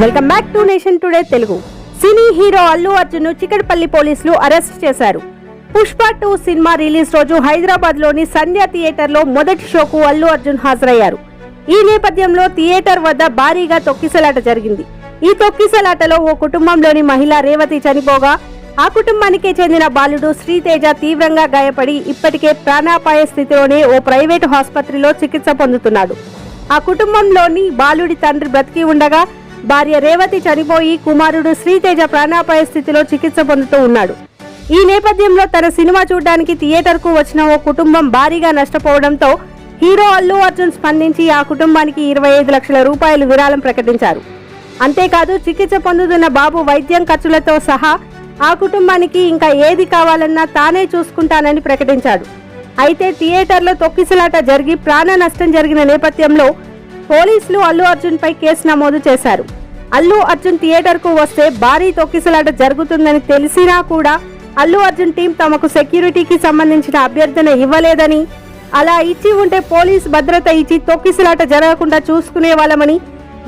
Welcome back to Nation Today Telugu cine hero Allu Arjun Chikkadpally పోలీసులు arrest చేశారు. Pushpa two cinema release రోజు హైదరాబాద్లోని సంధ్య థియేటర్లో మొదటి షోకు అల్లు అర్జున్ హాజరయ్యారు. ఈ నేపథ్యంలో థియేటర్ వద్ద భారీగా తొక్కిసలాట జరిగింది. ఈ తొక్కిసలాటలో ఓ కుటుంబంలోని మహిళ రేవతి చనిపోగా ఆ కుటుంబానికే చెందిన బాలుడు శ్రీతేజ తీవ్రంగా గాయపడి ఇప్పటికే ప్రాణాపాయ స్థితిలోనే ఓ ప్రైవేటు ఆసుపత్రిలో చికిత్స పొందుతున్నాడు. ఆ కుటుంబంలోని బాలుడి తండ్రి బ్రతికి ఉండగా భార్య రేవతి చనిపోయి కుమారుడు శ్రీతేజ ప్రాణాపాయ స్థితిలో చికిత్స పొందుతూ ఉన్నాడు. ఈ నేపథ్యంలో తన సినిమా చూడడానికి థియేటర్కు వచ్చిన ఓ కుటుంబం భారీగా నష్టపోవడంతో హీరో అల్లు అర్జున్ స్పందించి ఆ కుటుంబానికి ఇరవై ఐదు లక్షల రూపాయలు విరాళం ప్రకటించారు. అంతేకాదు చికిత్స పొందుతున్న బాబు వైద్యం ఖర్చులతో సహా ఆ కుటుంబానికి ఇంకా ఏది కావాలన్నా తానే చూసుకుంటానని ప్రకటించాడు. అయితే థియేటర్లో తొక్కిసలాట జరిగి ప్రాణ నష్టం జరిగిన నేపథ్యంలో పోలీసులు అల్లు అర్జున్ పై కేసు నమోదు చేశారు. అల్లు అర్జున్ థియేటర్కు వస్తే భారీ తొక్కిసలాట జరుగుతుందని తెలిసినా కూడా అల్లు అర్జున్ టీం తమకు సెక్యూరిటీకి సంబంధించిన అభ్యర్థన ఇవ్వలేదని అలా ఇచ్చి ఉంటే పోలీస్ భద్రత ఇచ్చి తొక్కిసలాట జరగకుండా చూసుకునే వాళ్ళమని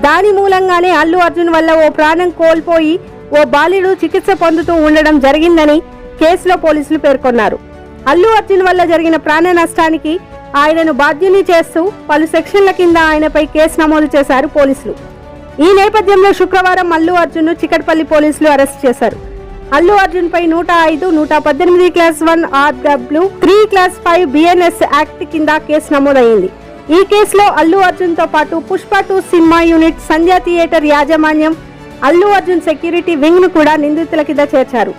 దాని మూలంగానే అల్లు అర్జున్ వల్ల ఓ ప్రాణం కోల్పోయి ఓ బాలుడు చికిత్స పొందుతూ ఉండడం జరిగిందని కేసులో పోలీసులు పేర్కొన్నారు. అల్లు అర్జున్ వల్ల జరిగిన ప్రాణ నష్టానికి ఆయనను బాధ్యుని చేస్తూ పలు సెక్షన్ల కింద ఆయనపై కేసు నమోదు చేశారు పోలీసులు. ఈ నేపథ్యంలో శుక్రవారం అల్లు అర్జున్ చికట్పల్లి పోలీసులు అరెస్ట్ చేశారు. అల్లు అర్జున్ పై నూట ఐదు నూట పద్దెనిమిది class one R W three class five BNS act కింద కేసు నమోదైంది. ఈ కేసులో అల్లు అర్జున్తో పాటు Pushpa two cinema unit Sandhya theatre యాజమాన్యం అల్లు అర్జున్ సెక్యూరిటీ వింగ్ను కూడా నిందితుల కింద చేర్చారు.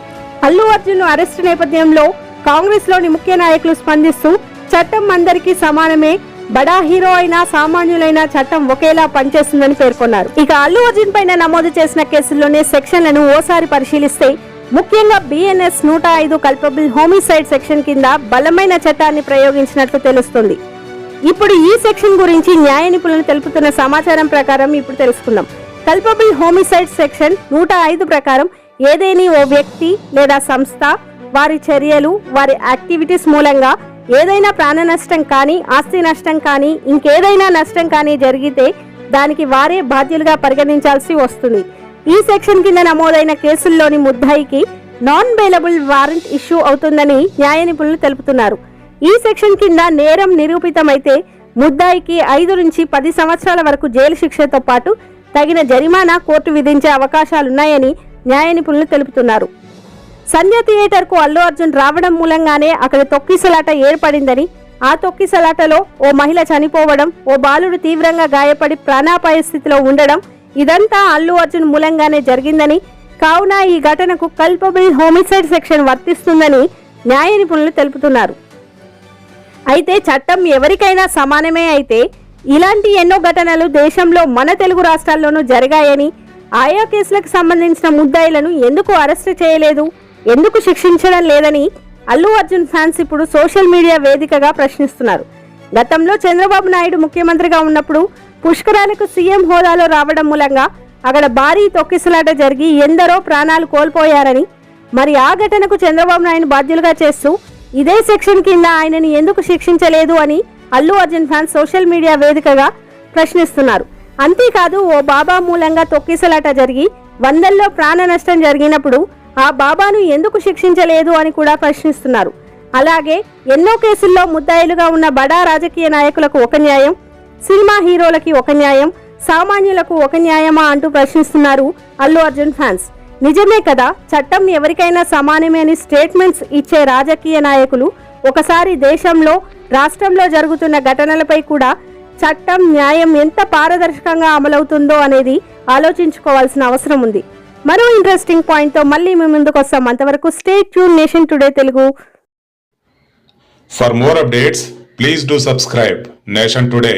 అల్లు అర్జున్ అరెస్టు నేపథ్యంలో కాంగ్రెస్లోని ముఖ్య నాయకులు స్పందిస్తూ చట్టం అందరికీ సమానమే. బడా హీరో అయినా సామాన్యులైన చట్టం ఒకేలా పనిచేస్తుందని పేర్కొన్నారు. ఇక అల్లు అర్జున్ పైన నమోదు చేసిన కేసుల్లోనే సెక్షన్లను ఓసారి పరిశీలిస్తే ముఖ్యంగా బిఎన్ఎస్ నూట ఐదు కల్పబుల్ హోమిసైడ్ సెక్షన్ కింద బలమైన చట్టాన్ని ప్రయోగించినట్లు తెలుస్తుంది. ఇప్పుడు ఈ సెక్షన్ గురించి న్యాయ నిపుణులు తెలుపుతున్న సమాచారం ప్రకారం ఇప్పుడు తెలుసుకుందాం. కల్పబుల్ హోమిసైడ్ సెక్షన్ నూట ఐదు ప్రకారం ఏదేని ఓ వ్యక్తి లేదా సంస్థ వారి చర్యలు వారి యాక్టివిటీస్ మూలంగా ఏదైనా ప్రాణ నష్టం కానీ ఆస్తి నష్టం కానీ ఇంకేదైనా నష్టం కానీ జరిగితే దానికి వారే బాధ్యులుగా పరిగణించాల్సి వస్తుంది. ఈ సెక్షన్ కింద నమోదైన కేసుల్లోని ముద్దాయికి నాన్ బెయిలబుల్ వారెంట్ ఇష్యూ అవుతుందని న్యాయ నిపుణులు తెలుపుతున్నారు. ఈ సెక్షన్ కింద నేరం నిరూపితమైతే ముద్దాయికి ఐదు నుంచి పది సంవత్సరాల వరకు జైలు శిక్షతో పాటు తగిన జరిమానా కోర్టు విధించే అవకాశాలున్నాయని న్యాయ నిపుణులు తెలుపుతున్నారు. సంధ్య థియేటర్కు అల్లు అర్జున్ రావడం మూలంగానే అక్కడ తొక్కిసలాట ఏర్పడిందని ఆ తొక్కిసలాటలో ఓ మహిళ చనిపోవడం ఓ బాలుడు తీవ్రంగా గాయపడి ప్రాణాపాయ స్థితిలో ఉండడం ఇదంతా అల్లు అర్జున్ మూలంగానే జరిగిందని కావున ఈ ఘటనకు కల్పబుల్ హోమిసైడ్ సెక్షన్ వర్తిస్తుందని న్యాయ నిపుణులు తెలుపుతున్నారు. అయితే చట్టం ఎవరికైనా సమానమే అయితే ఇలాంటి ఎన్నో ఘటనలు దేశంలో మన తెలుగు రాష్ట్రాల్లోనూ జరిగాయని ఆయా కేసులకు సంబంధించిన ముద్దాయిలను ఎందుకు అరెస్ట్ చేయలేదు? ఎందుకు శిక్షించడం లేదని అల్లు అర్జున్ ఫ్యాన్స్ ఇప్పుడు సోషల్ మీడియా వేదికగా ప్రశ్నిస్తున్నారు. గతంలో చంద్రబాబు నాయుడు ముఖ్యమంత్రిగా ఉన్నప్పుడు పుష్కరాలకు సీఎం హోదాలో రావడం మూలంగా అక్కడ భారీ తొక్కిసలాట జరిగి ఎందరో ప్రాణాలు కోల్పోయారని మరి ఆ ఘటనకు చంద్రబాబు నాయుడు బాధ్యులుగా చేస్తూ ఇదే సెక్షన్ కింద ఆయనని ఎందుకు శిక్షించలేదు అని Allu Arjun fans social media వేదికగా ప్రశ్నిస్తున్నారు. అంతేకాదు ఓ బాబా మూలంగా తొక్కిసలాట జరిగి వందల్లో ప్రాణ నష్టం జరిగినప్పుడు ఆ బాబాను ఎందుకు శిక్షించలేదు అని కూడా ప్రశ్నిస్తున్నారు. అలాగే ఎన్నో కేసుల్లో ముద్దాయిలుగా ఉన్న బడా రాజకీయ నాయకులకు ఒక న్యాయం సినిమా హీరోలకి ఒక న్యాయం సామాన్యులకు ఒక న్యాయమా అంటూ ప్రశ్నిస్తున్నారు అల్లు అర్జున్ ఫ్యాన్స్. నిజమే కదా చట్టం ఎవరికైనా సమానమే అని స్టేట్మెంట్స్ ఇచ్చే రాజకీయ నాయకులు ఒకసారి దేశంలో రాష్ట్రంలో జరుగుతున్న ఘటనలపై కూడా చట్టం న్యాయం ఎంత పారదర్శకంగా అమలవుతుందో అనేది ఆలోచించుకోవాల్సిన అవసరం ఉంది. మరో ఇంట్రెస్టింగ్ పాయింట్తో మళ్ళీ మేము ముందుకు వస్తాం. అంతవరకు stay tune Nation Today Telugu. For more updates please do subscribe Nation Today